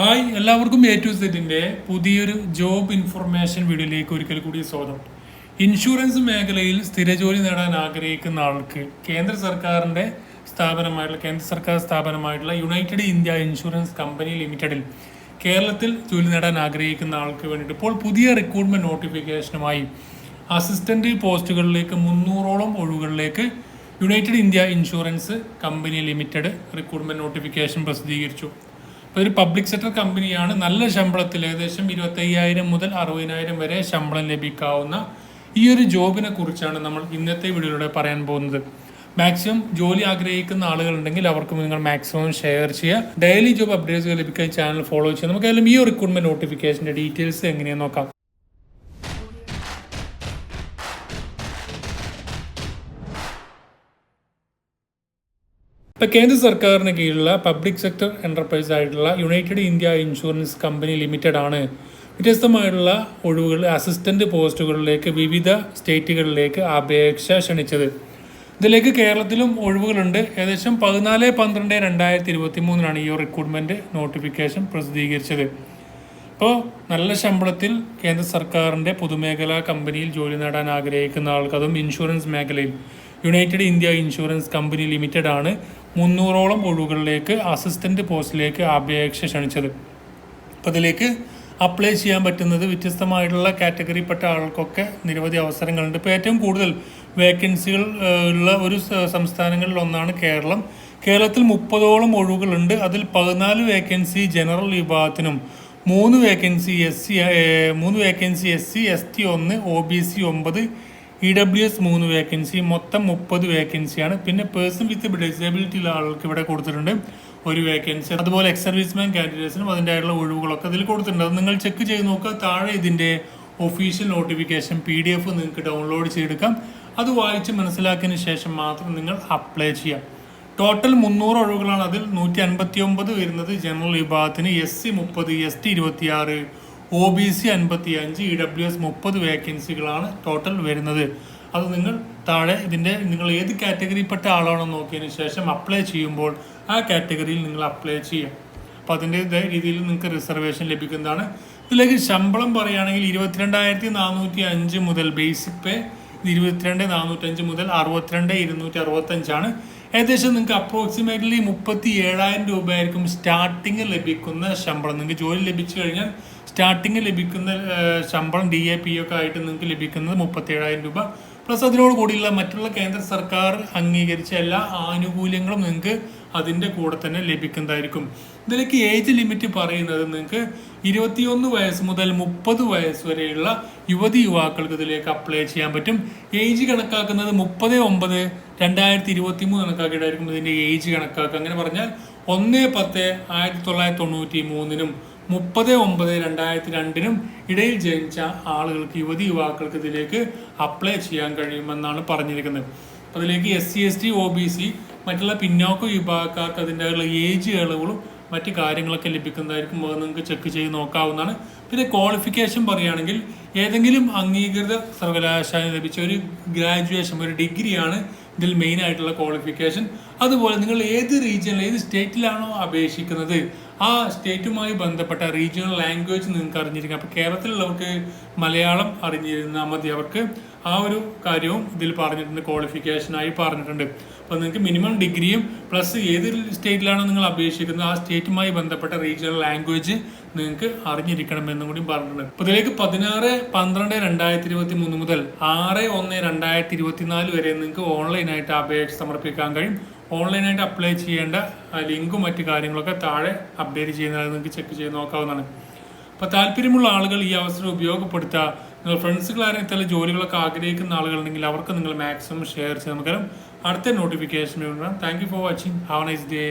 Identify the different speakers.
Speaker 1: Hi എല്ലാവർക്കും A to സെറ്റിന്റെ പുതിയൊരു ജോബ് ഇൻഫർമേഷൻ വീഡിയോയിലേക്ക് ഒരിക്കൽ കൂടി സ്വാഗതം. ഇൻഷുറൻസ് മേഖലയിൽ സ്ഥിര ജോലി നേടാൻ ആഗ്രഹിക്കുന്ന ആൾക്ക് കേന്ദ്ര സർക്കാരിന്റെ സ്ഥാപനമായിട്ടുള്ള കേന്ദ്ര സർക്കാർ സ്ഥാപനമായിട്ടുള്ള യുണൈറ്റഡ് ഇന്ത്യ ഇൻഷുറൻസ് കമ്പനി ലിമിറ്റഡിൽ കേരളത്തിൽ ജോലി നേടാൻ ആഗ്രഹിക്കുന്ന ആൾക്ക് വേണ്ടിയിട്ട് ഇപ്പോൾ പുതിയ റിക്രൂട്ട്മെന്റ് നോട്ടിഫിക്കേഷനുമായി അസിസ്റ്റന്റ് പോസ്റ്റുകളിലേക്ക് മുന്നൂറോളം ഒഴിവുകളിലേക്ക് United India Insurance Company Limited recruitment notification പ്രസിദ്ധീകരിച്ചു. അപ്പോൾ ഒരു പബ്ലിക് സെക്ടർ കമ്പനിയാണ് നല്ല ശമ്പളത്തിൽ ഏകദേശം ഇരുപത്തയ്യായിരം മുതൽ അറുപതിനായിരം വരെ ശമ്പളം ലഭിക്കാവുന്ന ഈ ഒരു ജോബിനെ കുറിച്ചാണ് നമ്മൾ ഇന്നത്തെ വീഡിയോയിലൂടെ പറയാൻ പോകുന്നത്. മാക്സിമം ജോലി ആഗ്രഹിക്കുന്ന ആളുകളുണ്ടെങ്കിൽ അവർക്ക് നിങ്ങൾ മാക്സിമം ഷെയർ ചെയ്യുക. ഡെയിലി ജോബ് അപ്ഡേറ്റ്സ് ലഭിക്കാൻ ചാനൽ ഫോളോ ചെയ്യുക. നമുക്ക് ഏതായാലും ഈ റിക്രൂട്ട്മെന്റ് നോട്ടിഫിക്കേഷന്റെ ഡീറ്റെയിൽസ് എങ്ങനെയാണെന്ന് നോക്കാം. ഇപ്പൊ കേന്ദ്ര സർക്കാരിന് കീഴിലുള്ള പബ്ലിക് സെക്ടർ എന്റർപ്രൈസ് ആയിട്ടുള്ള United India Insurance Company Limited ആണ് വ്യത്യസ്തമായിട്ടുള്ള ഒഴിവുകൾ അസിസ്റ്റന്റ് പോസ്റ്റുകളിലേക്ക് വിവിധ സ്റ്റേറ്റുകളിലേക്ക് അപേക്ഷ ക്ഷണിച്ചത്. ഇതിലേക്ക് കേരളത്തിലും ഒഴിവുകളുണ്ട്. ഏകദേശം പതിനാല് പന്ത്രണ്ട് രണ്ടായിരത്തി ഇരുപത്തി മൂന്നിനാണ് ഈ റിക്രൂട്ട്മെന്റ് നോട്ടിഫിക്കേഷൻ പ്രസിദ്ധീകരിച്ചത്. അപ്പോൾ നല്ല ശമ്പളത്തിൽ കേന്ദ്ര സർക്കാരിന്റെ പൊതുമേഖലാ കമ്പനിയിൽ ജോലി നേടാൻ ആഗ്രഹിക്കുന്ന ആൾക്ക് ഇൻഷുറൻസ് മേഖലയിൽ United India Insurance Company Limited ആണ് മുന്നൂറോളം ഒഴിവുകളിലേക്ക് അസിസ്റ്റന്റ് പോസ്റ്റിലേക്ക് അപേക്ഷ ക്ഷണിച്ചത്. അപ്പോൾ അതിലേക്ക് അപ്ലൈ ചെയ്യാൻ പറ്റുന്നത് വ്യത്യസ്തമായിട്ടുള്ള കാറ്റഗറിപ്പെട്ട ആൾക്കൊക്കെ നിരവധി അവസരങ്ങളുണ്ട്. ഇപ്പോൾ ഏറ്റവും കൂടുതൽ വേക്കൻസികൾ ഉള്ള ഒരു സംസ്ഥാനങ്ങളിൽ ഒന്നാണ് കേരളം. കേരളത്തിൽ മുപ്പതോളം ഒഴിവുകളുണ്ട്. അതിൽ പതിനാല് വേക്കൻസി ജനറൽ വിഭാഗത്തിനും മൂന്ന് വേക്കൻസി എസ് സി മൂന്ന് vacancy S C S T ഒന്ന് ഒ ബി സി ഒമ്പത് ഇ ഡബ്ല്യു എസ് മൂന്ന് വേക്കൻസി മൊത്തം മുപ്പത് വേക്കൻസിയാണ് പിന്നെ പേഴ്സൺ വിത്ത് ഡിസബിലിറ്റി ഉള്ള ആളുകൾക്ക് ഇവിടെ കൊടുത്തിട്ടുണ്ട് ഒരു വേക്കൻസി അതുപോലെ എക്സ് സർവീസ്മാൻ കാൻഡിഡേറ്റ്സിനും അതിന്റെതായുള്ള ഒഴിവുകളൊക്കെ അതിൽ കൊടുത്തിട്ടുണ്ട്. അത് നിങ്ങൾ ചെക്ക് ചെയ്ത് നോക്കുക. താഴെ ഇതിന്റെ official notification P D F നിങ്ങൾക്ക് ഡൗൺലോഡ് ചെയ്തെടുക്കാം. അത് വായിച്ച് മനസ്സിലാക്കിയതിന് ശേഷം മാത്രം നിങ്ങൾ അപ്ലൈ ചെയ്യാം. ടോട്ടൽ മുന്നൂറ് ഒഴിവുകളാണ് അതിൽ നൂറ്റി അൻപത്തി ഒമ്പത് വരുന്നത് ജനറൽ വിഭാഗത്തിന്. എസ് സി മുപ്പത് എസ് ടി ഇരുപത്തിയാറ് ഒ ബി സി അൻപത്തി അഞ്ച് ഇ ഡബ്ല്യു എസ് മുപ്പത് വേക്കൻസികളാണ് ടോട്ടൽ വരുന്നത്. അത് നിങ്ങൾ താഴെ ഇതിന്റെ നിങ്ങൾ ഏത് കാറ്റഗറിയിൽപ്പെട്ട ആളാണോ നോക്കിയതിന് ശേഷം അപ്ലൈ ചെയ്യുമ്പോൾ ആ കാറ്റഗറിയിൽ നിങ്ങൾ അപ്ലൈ ചെയ്യാം. അപ്പോൾ അതിന്റെ രീതിയിൽ നിങ്ങൾക്ക് റിസർവേഷൻ ലഭിക്കുന്നതാണ്. ഇതിലേക്ക് ശമ്പളം പറയുകയാണെങ്കിൽ ഇരുപത്തിരണ്ടായിരത്തി നാനൂറ്റി അഞ്ച് മുതൽ ബേസിക് പേ ഇരുപത്തിരണ്ട് നാനൂറ്റഞ്ച് മുതൽ അറുപത്തിരണ്ട് ഇരുന്നൂറ്റി അറുപത്തഞ്ചാണ്. ഏകദേശം നിങ്ങൾക്ക് അപ്രോക്സിമേറ്റ്ലി മുപ്പത്തി ഏഴായിരം രൂപയായിരിക്കും സ്റ്റാർട്ടിങ് ലഭിക്കുന്ന ശമ്പളം. നിങ്ങൾക്ക് ജോലി ലഭിച്ചു കഴിഞ്ഞാൽ സ്റ്റാർട്ടിങ് ലഭിക്കുന്ന ശമ്പളം ഡി എ പി ഒക്കെ ആയിട്ട് നിങ്ങൾക്ക് ലഭിക്കുന്നത് മുപ്പത്തി ഏഴായിരം രൂപ. പ്ലസ് കൂടിയുള്ള മറ്റുള്ള കേന്ദ്ര സർക്കാർ അംഗീകരിച്ച എല്ലാ ആനുകൂല്യങ്ങളും നിങ്ങൾക്ക് അതിന്റെ കൂടെ തന്നെ ലഭിക്കുന്നതായിരിക്കും. ഇതിലേക്ക് ഏജ് ലിമിറ്റ് പറയുന്നത് നിങ്ങൾക്ക് ഇരുപത്തിയൊന്ന് വയസ്സ് മുതൽ മുപ്പത് വയസ്സ് വരെയുള്ള യുവതി യുവാക്കൾക്ക് ഇതിലേക്ക് അപ്ലൈ ചെയ്യാൻ പറ്റും. ഏജ് കണക്കാക്കുന്നത് മുപ്പത് ഒമ്പത് രണ്ടായിരത്തി ഇരുപത്തി മൂന്ന് കണക്കാക്കിയിട്ടായിരിക്കും ഇതിന്റെ ഏജ് കണക്കാക്കുക. അങ്ങനെ പറഞ്ഞാൽ ഒന്ന് പത്ത് ആയിരത്തി തൊള്ളായിരത്തി തൊണ്ണൂറ്റി മൂന്നിനും മുപ്പത് ഒമ്പത് രണ്ടായിരത്തി രണ്ടിനും ഇടയിൽ ജനിച്ച ആളുകൾക്ക് യുവതി യുവാക്കൾക്ക് ഇതിലേക്ക് അപ്ലൈ ചെയ്യാൻ കഴിയുമെന്നാണ് പറഞ്ഞിരിക്കുന്നത്. അതിലേക്ക് S C S T O B C മറ്റുള്ള പിന്നോക്ക വിഭാഗക്കാർക്ക് അതിന്റെ ഏജ് ഇളവുകളും മറ്റ് കാര്യങ്ങളൊക്കെ ലഭിക്കുന്നതായിരിക്കും. അത് നിങ്ങൾക്ക് ചെക്ക് ചെയ്ത് നോക്കാവുന്നതാണ്. പിന്നെ ക്വാളിഫിക്കേഷൻ പറയുകയാണെങ്കിൽ ഏതെങ്കിലും അംഗീകൃത സർവകലാശാല ലഭിച്ച ഒരു ഗ്രാജുവേഷൻ ഒരു ഡിഗ്രിയാണ് ഇതിൽ മെയിൻ ആയിട്ടുള്ള ക്വാളിഫിക്കേഷൻ അതുപോലെ നിങ്ങൾ ഏത് റീജിയനിൽ ഏത് സ്റ്റേറ്റിലാണോ അപേക്ഷിക്കുന്നത്? ആ സ്റ്റേറ്റുമായി ബന്ധപ്പെട്ട റീജിയണൽ ലാംഗ്വേജ് നിങ്ങൾക്ക് അറിഞ്ഞിരിക്കാം. അപ്പോൾ കേരളത്തിലുള്ളവർക്ക് മലയാളം അറിഞ്ഞിരുന്നാൽ മതി. അവർക്ക് ആ ഒരു കാര്യവും ഇതിൽ പറഞ്ഞിട്ടുണ്ട് ക്വാളിഫിക്കേഷനായി പറഞ്ഞിട്ടുണ്ട്. അപ്പോൾ നിങ്ങൾക്ക് മിനിമം ഡിഗ്രിയും പ്ലസ് ഏത് സ്റ്റേറ്റിലാണോ നിങ്ങൾ അപേക്ഷിക്കുന്നത് ആ സ്റ്റേറ്റുമായി ബന്ധപ്പെട്ട റീജിയണൽ ലാംഗ്വേജ് നിങ്ങൾക്ക് അറിഞ്ഞിരിക്കണം എന്നും കൂടി പറഞ്ഞിട്ടുണ്ട്. അപ്പോൾ ഇതിലേക്ക് പതിനാറ് പന്ത്രണ്ട് രണ്ടായിരത്തി ഇരുപത്തി മൂന്ന് മുതൽ ആറ് ഒന്ന് രണ്ടായിരത്തി ഇരുപത്തിനാല് വരെ നിങ്ങൾക്ക് ഓൺലൈനായിട്ട് അപേക്ഷ സമർപ്പിക്കാൻ കഴിയും. ഓൺലൈനായിട്ട് അപ്ലൈ ചെയ്യേണ്ട ലിങ്കും മറ്റു കാര്യങ്ങളൊക്കെ താഴെ അപ്ഡേറ്റ് ചെയ്യുന്നത് നിങ്ങൾക്ക് ചെക്ക് ചെയ്ത് നോക്കാവുന്നതാണ്. അപ്പോൾ താല്പര്യമുള്ള ആളുകൾ ഈ അവസരം ഉപയോഗപ്പെടുത്തുക. നിങ്ങൾ ഫ്രണ്ട്സുകൾ ആരെങ്കിലും ഇത്തരം ജോലികളൊക്കെ ആഗ്രഹിക്കുന്ന ആളുകളുണ്ടെങ്കിൽ അവർക്ക് നിങ്ങൾ മാക്സിമം ഷെയർ ചെയ്ത് നമുക്കറിയാം അടുത്ത notification thank you for watching have nice day